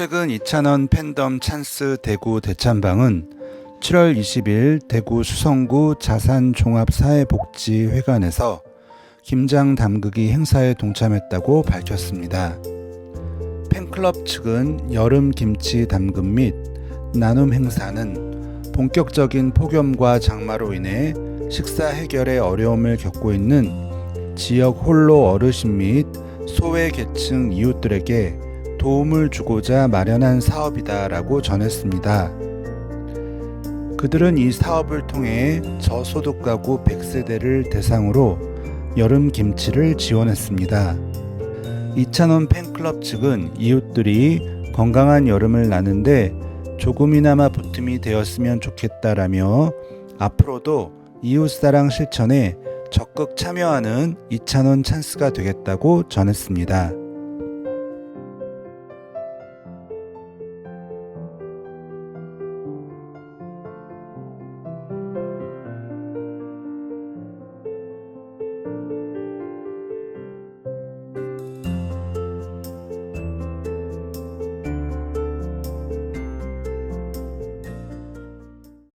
최근 이찬원 팬덤 찬스 대구 대찬방은 7월 20일 대구 수성구 자산종합사회복지회관에서 김장 담그기 행사에 동참했다고 밝혔습니다. 팬클럽 측은 여름 김치 담금 및 나눔 행사는 본격적인 폭염과 장마로 인해 식사 해결에 어려움을 겪고 있는 지역 홀로 어르신 및 소외 계층 이웃들에게 도움을 주고자 마련한 사업이다라고 전했습니다. 그들은 이 사업을 통해 저소득 가구 100세대를 대상으로 여름 김치를 지원했습니다. 이찬원 팬클럽 측은 이웃들이 건강한 여름을 나는데 조금이나마 보탬이 되었으면 좋겠다라며 앞으로도 이웃사랑 실천에 적극 참여하는 이찬원 찬스가 되겠다고 전했습니다.